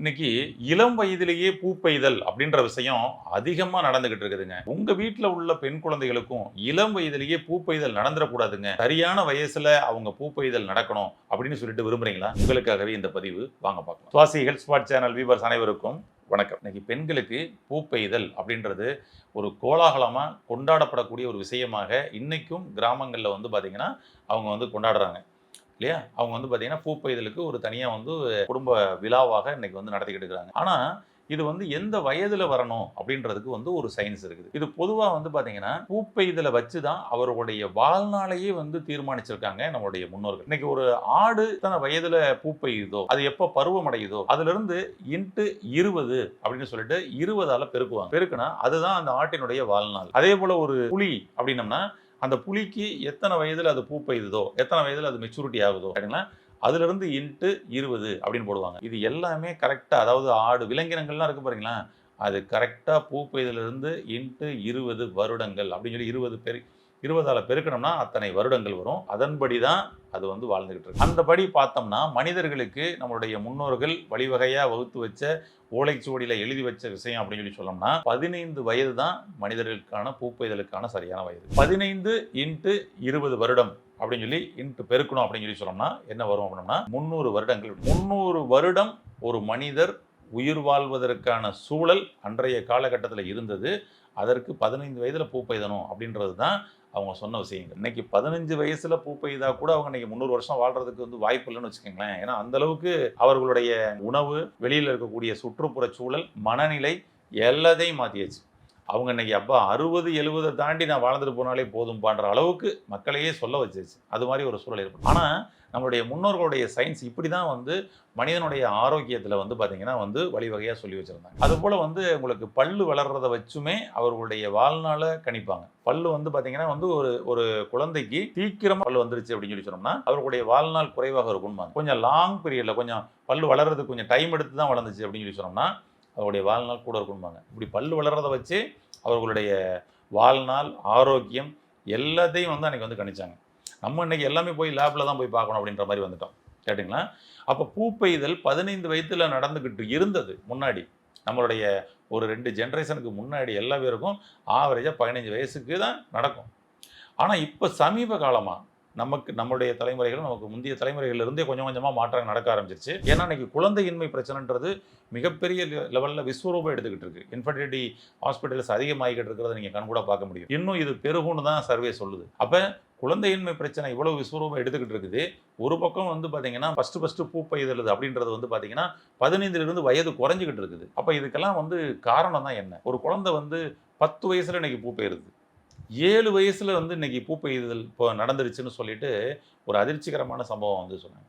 இன்னைக்கு இளம் வயதிலேயே பூ பெய்தல் அப்படின்ற விஷயம் அதிகமா நடந்துகிட்டு இருக்குதுங்க. உங்க வீட்டில் உள்ள பெண் குழந்தைகளுக்கும் இளம் வயதிலேயே பூ பெய்தல் நடந்துடக்கூடாதுங்க. சரியான வயசுல அவங்க பூ பெய்தல் நடக்கணும் அப்படின்னு சொல்லிட்டு விரும்புறீங்களா? உங்களுக்காகவே இந்த பதிவு. வாங்க பார்க்கலாம். Suvasi health spot channel viewers அனைவருக்கும் வணக்கம். இன்னைக்கு பெண்களுக்கு பூ பெய்தல் அப்படின்றது ஒரு கோலாகலமாக கொண்டாடப்படக்கூடிய ஒரு விஷயமாக இன்னைக்கும் கிராமங்களில் வந்து பார்த்தீங்கன்னா அவங்க வந்து கொண்டாடுறாங்க. இல்லையா? அவங்க வந்து பார்த்தீங்கன்னா பூப்பெய்தலுக்கு ஒரு தனியாக வந்து குடும்ப விழாவாக இன்னைக்கு வந்து நடத்திக்கிட்டு இருக்கிறாங்க ஆனால் இது வந்து எந்த வயதில் வரணும் அப்படின்றதுக்கு வந்து ஒரு சயின்ஸ் இருக்குது. இது பொதுவாக வந்து பார்த்தீங்கன்னா பூப்பெய்தலை வச்சு தான் அவர்களுடைய வாழ்நாளையே வந்து தீர்மானிச்சிருக்காங்க நம்மளுடைய முன்னோர்கள். இன்னைக்கு ஒரு ஆடு தன வயதில் பூப்பெய்யுதோ அது எப்போ பருவம் அடையுதோ அதுலேருந்து இன்ட்டு இருபது அப்படின்னு சொல்லிட்டு இருபதால் பெருக்குவாங்க. பெருக்குனா அதுதான் அந்த ஆட்டினுடைய வாழ்நாள். அதே போல் ஒரு புலி அப்படின்னம்னா அந்த புலிக்கு எத்தனை வயதில் அது பூ பெய்யுதோ எத்தனை வயதில் அது மெச்சூரிட்டி ஆகுதோ அப்படின்னா அதுலேருந்து இன்ட்டு இருபது அப்படின்னு போடுவாங்க. இது எல்லாமே கரெக்டாக அதாவது ஆடு விலங்கினங்கள்லாம் இருக்குது பாருங்களா அது கரெக்டாக பூ பெய்தலேருந்து இன்ட்டு இருபது வருடங்கள் அப்படின்னு சொல்லி இருபது பேர் இருபதால் பெருக்கணும்னா அத்தனை வருடங்கள் வரும். அதன்படி தான் அது வந்து வாழ்ந்துகிட்டு இருக்கு. அந்தபடி பார்த்தோம்னா மனிதர்களுக்கு நம்மளுடைய முன்னோர்கள் வழிவகையாக வகுத்து வச்ச ஓலைச்சுவடியில் எழுதி வச்ச விஷயம் அப்படின்னு சொல்லி சொல்லோம்னா பதினைந்து வயது தான் மனிதர்களுக்கான பூப்பெய்தலுக்கான சரியான வயது. பதினைந்து இன்ட்டு இருபது வருடம் அப்படின்னு சொல்லி இன்ட்டு பெருக்கணும் அப்படின்னு சொல்லி சொன்னோம்னா என்ன வரும் அப்படின்னா முந்நூறு வருடங்கள். முந்நூறு வருடம் ஒரு மனிதர் உயிர் வாழ்வதற்கான சூழல் அன்றைய காலகட்டத்தில் இருந்தது. அதற்கு பதினைந்து வயதில் பூ பெய்தணும் அப்படின்றது தான் அவங்க சொன்ன விஷயங்கள். இன்னைக்கு பதினஞ்சு வயசுல பூ பெய்தா கூட அவங்க இன்னைக்கு முந்நூறு வருஷம் வாழ்றதுக்கு வந்து வாய்ப்பு இல்லைன்னு வச்சுக்கோங்களேன். ஏன்னா அந்த அளவுக்கு அவர்களுடைய உணவு வெளியில் இருக்கக்கூடிய சுற்றுப்புற சூழல் மனநிலை எல்லாத்தையும் மாற்றியாச்சு அவங்க இன்னைக்கு அப்பா அறுபது எழுபதை தாண்டி நான் வாழ்ந்துட்டு போனாலே போதும்பான்ற அளவுக்கு மக்களையே சொல்ல வச்சிருச்சு அது மாதிரி ஒரு சூழல் ஏற்படும் ஆனால் நம்மளுடைய முன்னோர்களுடைய சயின்ஸ் இப்படி தான் வந்து மனிதனுடைய ஆரோக்கியத்தில் வந்து பார்த்திங்கன்னா வந்து வழிவகையாக சொல்லி வச்சுருந்தாங்க. அதுபோல் வந்து உங்களுக்கு பல்லு வளர்றதை வச்சுமே அவர்களுடைய வாழ்நாளை கணிப்பாங்க. பல்லு வந்து பார்த்திங்கன்னா வந்து ஒரு ஒரு குழந்தைக்கு சீக்கிரமாக பல்லு வந்துருச்சு அப்படின்னு சொல்லி சொன்னோம்னா அவர்களுடைய வாழ்நாள் குறைவாக இருக்கும்பாங்க. கொஞ்சம் லாங் பீரியடில் கொஞ்சம் பல்லு வளர்கிறதுக்கு கொஞ்சம் டைம் எடுத்து தான் வளர்ந்துச்சு அப்படின்னு சொல்லி சொன்னோம்னா அவருடைய வாழ்நாள் கூட இருக்கணுமாங்க இப்படி பல் வளர்கிறத வச்சு அவர்களுடைய வாழ்நாள் ஆரோக்கியம் எல்லாத்தையும் வந்து அன்றைக்கி வந்து கணிச்சாங்க. நம்ம இன்னைக்கு எல்லாமே போய் லேபில் தான் போய் பார்க்கணும் அப்படின்ற மாதிரி வந்துட்டோம். கேட்டிங்களா? அப்போ பூப்பெய்தல் பதினைந்து வயதில் நடந்துக்கிட்டு இருந்தது முன்னாடி. நம்மளுடைய ஒரு ரெண்டு ஜென்ரேஷனுக்கு முன்னாடி எல்லா பேருக்கும் ஆவரேஜாக பதினஞ்சு வயசுக்கு தான் நடக்கும். ஆனால் இப்போ சமீப காலமாக நமக்கு நம்மளுடைய தலைமுறைகள் நமக்கு முந்தைய தலைமுறைகளிலிருந்தே கொஞ்சம் கொஞ்சமாக மாற்றம் நடக்க ஆரம்பிச்சிருச்சு. ஏன்னா இன்றைக்கி குழந்தையின்மை பிரச்சனைன்றது மிகப்பெரிய லெவலில் விஸ்வரூபம் எடுத்துக்கிட்டு இருக்கு. இன்ஃபர்டிலிட்டி ஹாஸ்பிட்டல்ஸ் அதிகமாகிக்கிட்டு இருக்கிறத நீங்கள் கண்கூட பார்க்க முடியும். இன்னும் இது பெருகும்னு தான் சர்வே சொல்லுது. அப்போ குழந்தையின்மை பிரச்சனை இவ்வளோ விஸ்வரூபம் எடுத்துக்கிட்டு இருக்குது. ஒரு பக்கம் வந்து பார்த்தீங்கன்னா ஃபஸ்ட்டு ஃபஸ்ட்டு பூ பெய்தலுது அப்படின்றது வந்து பார்த்தீங்கன்னா பதினைந்துலேருந்து வயது குறைஞ்சிக்கிட்டு இருக்குது. அப்போ இதுக்கெல்லாம் வந்து காரணம் தான் என்ன? ஒரு குழந்தை வந்து பத்து வயசில் இன்றைக்கி பூ பெயருது ஏழு வயசில் வந்து இன்னைக்கு பூ பெய்தல் இப்போ நடந்துருச்சுன்னு சொல்லிட்டு ஒரு அதிர்ச்சிகரமான சம்பவம் வந்து சொன்னாங்க.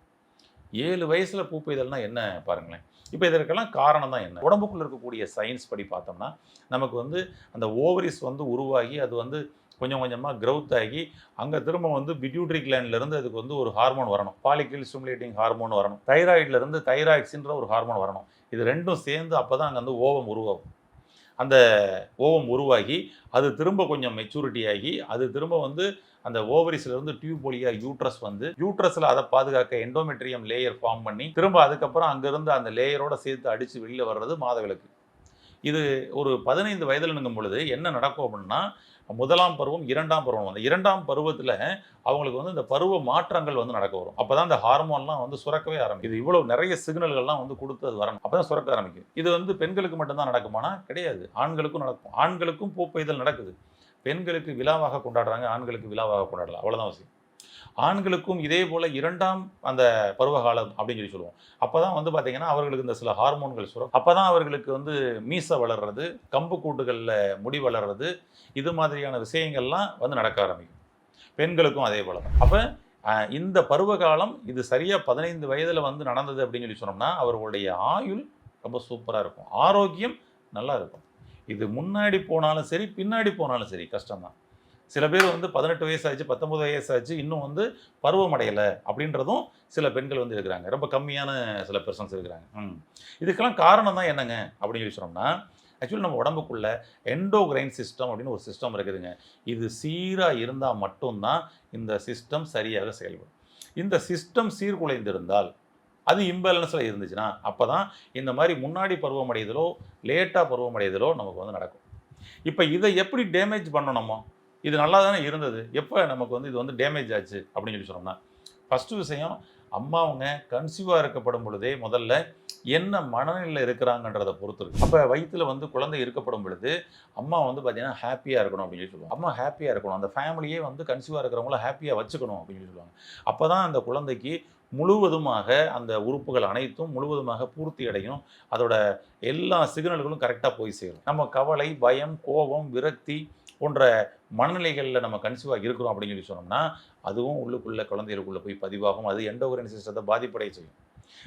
ஏழு வயசில் பூ பெய்தல்னால் என்ன பாருங்களேன். இப்போ இதற்கெல்லாம் காரணம் தான் என்ன? உடம்புக்குள்ள இருக்கக்கூடிய சயின்ஸ் படி பார்த்தோம்னா நமக்கு வந்து அந்த ஓவரிஸ் வந்து உருவாகி அது வந்து கொஞ்சம் கொஞ்சமாக க்ரௌத் ஆகி அங்கே திரும்ப வந்து பிட்யூட்ரி இருந்து அதுக்கு வந்து ஒரு ஹார்மோன் வரணும். பாலிக்கில் ஸ்டிமுலேட்டிங் ஹார்மோன் வரணும். தைராய்ட்லேருந்து தைராய்ட்ஸுன்ற தைராய்ட்ஸின்ற ஒரு ஹார்மோன் வரணும். இது ரெண்டும் சேர்ந்து அப்போ தான் அங்கே வந்து ஓவம் உருவாகும். அந்த ஓவம் உருவாகி அது திரும்ப கொஞ்சம் மெச்சூரிட்டி ஆகி அது திரும்ப வந்து அந்த ஓவரிஸ்ல இருந்து டியூப் வழியா யூட்ரஸ் வந்து யூட்ரஸ்ல அதை பாதுகாக்க எண்டோமெட்ரியம் லேயர் ஃபார்ம் பண்ணி திரும்ப அதுக்கப்புறம் அங்கிருந்து அந்த லேயரோட சேர்த்து அடிச்சு வெளியில வர்றது மாதவிலக்கு. இது ஒரு பதினைந்து வயதுலங்கும் பொழுது என்ன நடக்கும் அப்படின்னா முதலாம் பருவம் இரண்டாம் பருவம் அந்த இரண்டாம் பருவத்தில் அவங்களுக்கு வந்து இந்த பருவ மாற்றங்கள் வந்து நடக்க வரும். அப்போ தான் இந்த ஹார்மோன்லாம் வந்து சுரக்கவே ஆரம்பிக்கும். இது இவ்வளோ நிறைய சிக்னல்கள்லாம் வந்து கொடுத்து அது வரணும். அப்போ தான் சுரக்க ஆரம்பிக்கும். இது வந்து பெண்களுக்கு மட்டும்தான் நடக்குமானா கிடையாது. ஆண்களுக்கும் நடக்கும். ஆண்களுக்கும் பூப்பெய்தல் நடக்குது. பெண்களுக்கு விழாவாக கொண்டாடுறாங்க. ஆண்களுக்கு விழாவாக கொண்டாடலாம் அவ்வளோதான் அவசியம். ஆண்களுக்கும் இதே போல் இரண்டாம் அந்த பருவகாலம் அப்படின்னு சொல்லி சொல்லுவோம். அப்போ தான் வந்து பார்த்திங்கன்னா அவர்களுக்கு இந்த சில ஹார்மோன்கள் சுரம் அப்போ தான் அவர்களுக்கு வந்து மீசை வளர்றது கம்பு கூட்டுகளில் முடி வளர்றது இது மாதிரியான விஷயங்கள்லாம் வந்து நடக்க ஆரம்பிக்கும். பெண்களுக்கும் அதே போல் தான். அப்போ இந்த பருவகாலம் இது சரியாக பதினைந்து வயதில் வந்து நடந்தது அப்படின்னு சொல்லி சொன்னோம்னா அவர்களுடைய ஆயுள் ரொம்ப சூப்பராக இருக்கும். ஆரோக்கியம் நல்லா இருக்கும். இது முன்னாடி போனாலும் சரி பின்னாடி போனாலும் சரி கஷ்டம்தான். சில பேர் வந்து பதினெட்டு வயசாச்சு வயசு வயசாச்சு இன்னும் வந்து பருவம் அடையலை அப்படின்றதும் சில பெண்கள் வந்து இருக்கிறாங்க. ரொம்ப கம்மியான சில பர்சன்ஸ் இருக்கிறாங்க. ம். இதுக்கெல்லாம் காரணம் தான் என்னங்க? அப்படின்னு சொல்லி சொன்னோம்னா ஆக்சுவலி நம்ம உடம்புக்குள்ள எண்டோகிரைன் சிஸ்டம் அப்படின்னு ஒரு சிஸ்டம் இருக்குதுங்க. இது சீராக இருந்தால் மட்டும்தான் இந்த சிஸ்டம் சரியாக செயல்படும். இந்த சிஸ்டம் சீர்குலைந்திருந்தால் அது இம்பேலன்ஸில் இருந்துச்சுன்னா அப்போ தான் இந்த மாதிரி முன்னாடி பருவமடைதலோ லேட்டாக பருவமடைதலோ நமக்கு வந்து நடக்கும். இப்போ இதை எப்படி டேமேஜ் பண்ணணுமோ இது நல்லா தானே இருந்தது. எப்போ நமக்கு வந்து இது வந்து டேமேஜ் ஆச்சு அப்படின்னு சொல்லி சொன்னோம்னா ஃபஸ்ட்டு விஷயம் அம்மா அவங்க கன்சீவாக இருக்கப்படும் பொழுதே முதல்ல என்ன மனநிலையில் இருக்கிறாங்கன்றதை பொறுத்து இருக்கு. அப்போ வயிற்றுல வந்து குழந்தை இருக்கப்படும் பொழுது அம்மா வந்து பார்த்தீங்கன்னா ஹாப்பியாக இருக்கணும் அப்படின்னு சொல்லி சொல்லுவாங்க. அம்மா ஹாப்பியாக இருக்கணும். அந்த ஃபேமிலியே வந்து கன்சீவாக இருக்கிறவங்கள ஹாப்பியாக வச்சுக்கணும் அப்படின்னு சொல்லி சொல்லுவாங்க. அப்போ தான் அந்த குழந்தைக்கு முழுவதுமாக அந்த உறுப்புகள் அனைத்தும் முழுவதுமாக பூர்த்தி அடையும். அதோட எல்லா சிக்னல்களும் கரெக்டாக போய் சேரும். நம்ம கவலை பயம் கோபம் விரக்தி போன்ற மனநிலைகளில் நம்ம கன்சீவாக இருக்கிறோம் அப்படின்னு சொல்லி சொன்னோம்னா அதுவும் உள்ளுக்குள்ளே குழந்தைகளுக்குள்ளே போய் பதிவாகும். அது எண்டோகிரன் சிஸ்டத்தை பாதிப்படைய செய்யும்.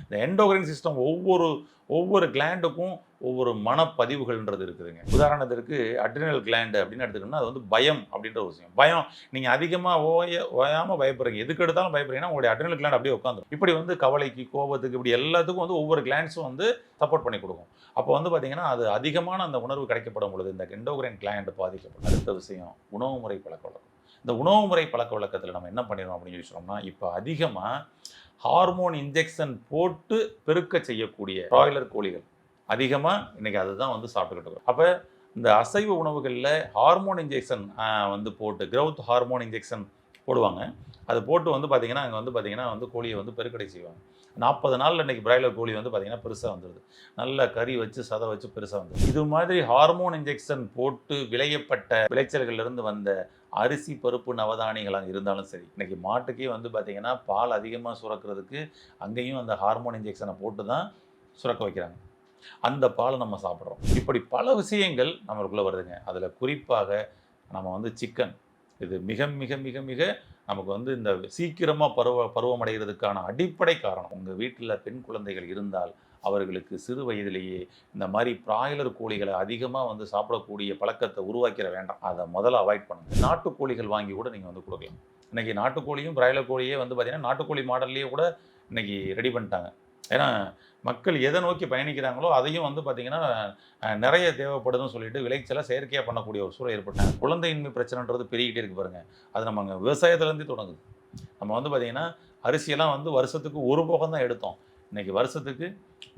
இந்த எண்டோகிரன் சிஸ்டம் ஒவ்வொரு ஒவ்வொரு கிளாண்டுக்கும் ஒவ்வொரு மனப்பதிவுகள்ன்றது இருக்குதுங்க. உதாரணத்திற்கு அட்ரினல் கிளாண்டு அப்படின்னு எடுத்துக்கிட்டோம்னா அது வந்து பயம் அப்படின்ற ஒரு விஷயம். பயம் நீங்கள் அதிகமாக ஓய ஓயாமல் பயப்படுறீங்க. எதுக்கு எடுத்தாலும் பயப்படுறீங்கன்னா உங்களுடைய அட்ரினல் கிளாண்ட் அப்படியே உட்காந்துரும் இப்படி வந்து கவலைக்கு கோபத்துக்கு இப்படி எல்லாத்துக்கும் வந்து ஒவ்வொரு கிளாண்ட்ஸும் வந்து சப்போர்ட் பண்ணி கொடுக்கும். அப்போ வந்து பார்த்தீங்கன்னா அது அதிகமான அந்த உணர்வு கிடைக்கப்படும் பொழுது இந்த எண்டோகிரைன் கிளாண்ட் பாதிக்கப்படும். அடுத்த விஷயம் உணவு முறை பழக்க வழக்கம். இந்த உணவு முறை பழக்க வழக்கத்தில் நம்ம என்ன பண்ணிடுறோம் அப்படின்னு சொல்லி சொன்னோம்னா இப்போ அதிகமாக ஹார்மோன் இன்ஜெக்ஷன் போட்டு பெருக்க செய்யக்கூடிய பிராய்லர் கோழிகள். அதிகமாக இன்றைக்கி அதுதான் வந்து சாப்பிட்டுக்கிட்டு இருக்கோம். அப்போ இந்த அசைவ உணவுகளில் ஹார்மோன் இன்ஜெக்ஷன் வந்து போட்டு க்ரௌத் ஹார்மோன் இன்ஜெக்ஷன் போடுவாங்க. அது போட்டு வந்து பார்த்திங்கன்னா அங்கே வந்து பார்த்திங்கன்னா வந்து கோழியை வந்து பெருக்கடை செய்வாங்க. நாற்பது நாளில் இன்னைக்கு பிராய்லர் கோழி வந்து பார்த்திங்கன்னா பெருசாக வந்துடுது நல்ல கறி வச்சு சதை வச்சு பெருசாக வந்துடுது இது மாதிரி ஹார்மோன் இன்ஜெக்ஷன் போட்டு விளையப்பட்ட விளைச்சல்கள்லேருந்து வந்த அரிசி பருப்பு நவதானிகளாக இருந்தாலும் சரி இன்றைக்கி மாட்டுக்கே வந்து பார்த்தீங்கன்னா பால் அதிகமாக சுரக்கிறதுக்கு அங்கேயும் அந்த ஹார்மோன் இன்ஜெக்ஷனை போட்டு தான் சுரக்க வைக்கிறாங்க. அந்த பாலை நம்ம சாப்பிட்றோம். இப்படி பல விஷயங்கள் நம்மளுக்குள்ளே வருதுங்க. அதில் குறிப்பாக நம்ம வந்து சிக்கன். இது மிக மிக மிக மிக நமக்கு வந்து இந்த சீக்கிரமாக பருவ பருவமடைகிறதுக்கான அடிப்படை காரணம். உங்கள் வீட்டில் பெண் குழந்தைகள் இருந்தால் அவர்களுக்கு சிறு வயதிலேயே இந்த மாதிரி பிராய்லர் கோழிகளை அதிகமாக வந்து சாப்பிடக்கூடிய பழக்கத்தை உருவாக்கிற வேண்டாம். அதை முதல்ல அவாய்ட் பண்ணுங்கள் நாட்டுக்கோழிகள் வாங்கி கூட நீங்கள் வந்து கொடுக்கலாம். இன்றைக்கி நாட்டுக்கோழியும் பிராய்லர் கோழியே வந்து பார்த்திங்கன்னா நாட்டுக்கோழி மாடல்லையே கூட இன்றைக்கி ரெடி பண்ணிட்டாங்க. ஏன்னா மக்கள் எதை நோக்கி பயணிக்கிறாங்களோ அதையும் வந்து பார்த்தீங்கன்னா நிறைய தேவைப்படுதுன்னு சொல்லிட்டு விளைச்சலை செயற்கையாக பண்ணக்கூடிய ஒரு சூழல் ஏற்பட்டாங்க. குழந்தையின்மை பிரச்சனைன்றது பெருகிட்டே இருக்கு பாருங்க. அது நம்ம அங்கே விவசாயத்துலேருந்தே தொடங்குது. நம்ம வந்து பார்த்தீங்கன்னா அரிசியெல்லாம் வந்து வருஷத்துக்கு ஒரு போகம் தான் எடுத்தோம். இன்னைக்கு வருஷத்துக்கு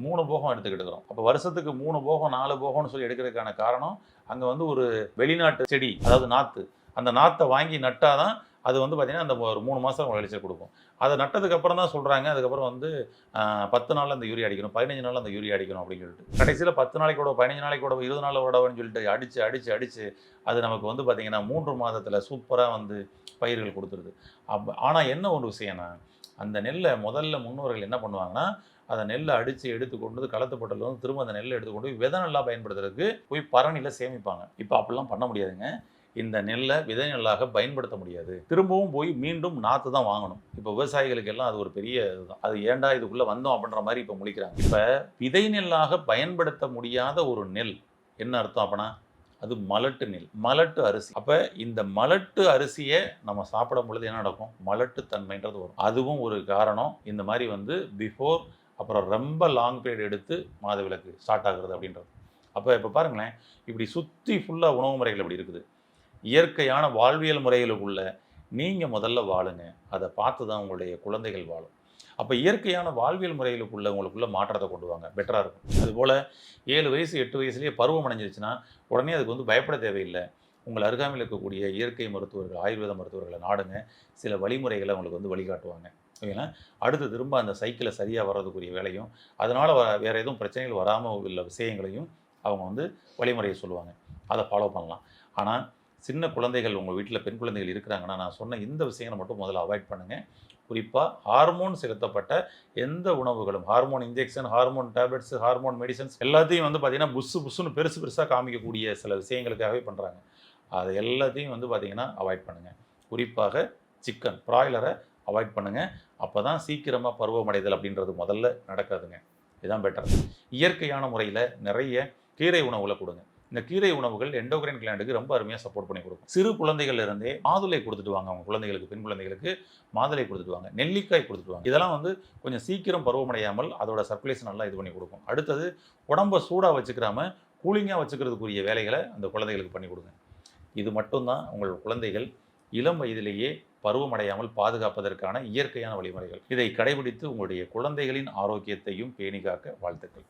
மூணு போகம் எடுத்துக்கிட்டு இருக்கிறோம். அப்போ வருஷத்துக்கு மூணு போகம் நாலு போகம்னு சொல்லி எடுக்கிறதுக்கான காரணம் அங்கே வந்து ஒரு வெளிநாட்டு செடி அதாவது நாற்று அந்த நாற்றை வாங்கி நட்டாதான் அது வந்து பார்த்திங்கன்னா அந்த ஒரு மூணு மாதம் விளைச்சல் கொடுக்கும் அதை நட்டதுக்கு அப்புறம் தான் சொல்கிறாங்க அதுக்கப்புறம் வந்து பத்து நாளில் அந்த யூரியா அடிக்கணும் பதினஞ்சு நாளில் அந்த யூரியா அடிக்கணும் அப்படின்னு சொல்லிட்டு. கடைசியில் பத்து நாளைக்கு கூட பதினஞ்சு நாளைக்கு கூட இருபது நாள் விடவுன்னு சொல்லிட்டு அடித்து அடித்து அடித்து அது நமக்கு வந்து பார்த்திங்கன்னா மூன்று மாதத்தில் சூப்பராக வந்து பயிர்கள் கொடுத்துருது. அப் ஆனால் என்ன ஒரு விஷயம்னா அந்த நெல்லை முதல்ல முன்னோர்கள் என்ன பண்ணுவாங்கன்னா அதை நெல்லை அடித்து எடுத்து கொண்டு வந்து களத்து வந்து திரும்ப அந்த நெல்லை எடுத்து கொண்டு போய் விதை நல்லா பயன்படுத்துறதுக்கு போய் பரணியில் சேமிப்பாங்க. இப்போ அப்படிலாம் பண்ண முடியாதுங்க. இந்த நெல்லை விதை நெல்லாக பயன்படுத்த முடியாது. திரும்பவும் போய் மீண்டும் நாற்று தான் வாங்கணும். இப்போ விவசாயிகளுக்கு எல்லாம் அது ஒரு பெரிய இதுதான். அது ஏன்டா இதுக்குள்ளே வந்தோம் அப்படின்ற மாதிரி இப்போ முழிக்கிறாங்க. இப்போ விதை நெல்லாக பயன்படுத்த முடியாத ஒரு நெல் என்ன அர்த்தம் அப்படின்னா அது மலட்டு நெல் மலட்டு அரிசி. அப்போ இந்த மலட்டு அரிசியை நம்ம சாப்பிடும் பொழுது என்ன நடக்கும்? மலட்டு தன்மைன்றது வரும். அதுவும் ஒரு காரணம். இந்த மாதிரி வந்து பிஃபோர் அப்புறம் ரொம்ப லாங் பீரியட் எடுத்து மாதவிலக்கு ஸ்டார்ட் ஆகுறது அப்படின்றது. அப்போ இப்போ பாருங்களேன் இப்படி சுற்றி ஃபுல்லாக உணவு முறைகள் இப்படி இருக்குது. இயற்கையான வாழ்வியல் முறைகளுக்குள்ள நீங்கள் முதல்ல வாழுங்க. அதை பார்த்து தான் உங்களுடைய குழந்தைகள் வாழும். அப்போ இயற்கையான வாழ்வியல் முறைகளுக்குள்ள உங்களுக்குள்ள மாற்றத்தை கொண்டு வாங்க. பெட்டராக இருக்கும். அதுபோல் ஏழு வயசு எட்டு வயசுலேயே பருவம் அடைஞ்சிருச்சுன்னா உடனே அதுக்கு வந்து பயப்பட தேவையில்லை. உங்கள் அருகாமையில் இருக்கக்கூடிய இயற்கை மருத்துவர்கள் ஆயுர்வேத மருத்துவர்களை நாடுங்க. சில வழிமுறைகளை உங்களுக்கு வந்து வழிகாட்டுவாங்க. ஓகேங்களா? அடுத்து திரும்ப அந்த சைக்கிளை சரியாக வர்றதுக்குரிய வேலையும் அதனால் வ வேறு எதுவும் பிரச்சனைகள் வராமல் உள்ள விஷயங்களையும் அவங்க வந்து வழிமுறையை சொல்லுவாங்க. அதை ஃபாலோ பண்ணலாம். ஆனால் சின்ன குழந்தைகள் உங்கள் வீட்டில் பெண் குழந்தைகள் இருக்கிறாங்கன்னா நான் சொன்ன இந்த விஷயங்களை மட்டும் முதல்ல அவாய்ட் பண்ணுங்கள் குறிப்பாக ஹார்மோன் செலுத்தப்பட்ட எந்த உணவுகளும் hormone injection hormone tablets hormone medicines எல்லாத்தையும் வந்து பார்த்திங்கன்னா புஸ்ஸு புஸ்ஸுன்னு பெருசு பெருசாக காமிக்கக்கூடிய சில விஷயங்களுக்காகவே பண்ணுறாங்க அது எல்லாத்தையும் வந்து பார்த்திங்கன்னா அவாய்ட் பண்ணுங்கள் குறிப்பாக சிக்கன் ப்ராய்லரை அவாய்ட் பண்ணுங்கள் அப்போ தான் சீக்கிரமாக பருவமடைதல் அப்படின்றது முதல்ல நடக்காதுங்க. இதுதான் பெட்டர் இயற்கையான முறையில் நிறைய கீரை உணவுகளை கொடுங்க. இந்த கீரை உணவுகள் எண்டோகிரைன் கிளாண்டுக்கு ரொம்ப அருமையாக சப்போர்ட் பண்ணி கொடுக்கும். சிறு குழந்தைகள் இருந்தே மாதுளை கொடுத்துட்டு வாங்க. அவங்க குழந்தைகளுக்கு பெண் குழந்தைகளுக்கு மாதுளை கொடுத்துட்டு வாங்க. நெல்லிக்காய் கொடுத்துட்டு வாங்க. இதெல்லாம் வந்து கொஞ்சம் சீக்கிரம் பருவமடையாமல் அதோட சர்க்குலேஷன் நல்லா இது பண்ணி கொடுக்கும். அடுத்தது உடம்ப சூடாக வச்சுக்கிறாம கூலிங்காக வச்சுக்கிறதுக்குரிய வேலைகளை அந்த குழந்தைகளுக்கு பண்ணி கொடுங்க. இது மட்டும்தான் உங்கள் குழந்தைகள் இளம் வயதிலேயே பருவமடையாமல் பாதுகாப்பதற்கான இயற்கையான வழிமுறைகள். இதை கடைபிடித்து உங்களுடைய குழந்தைகளின் ஆரோக்கியத்தையும் பேணி காக்க வாழ்த்துக்கள்.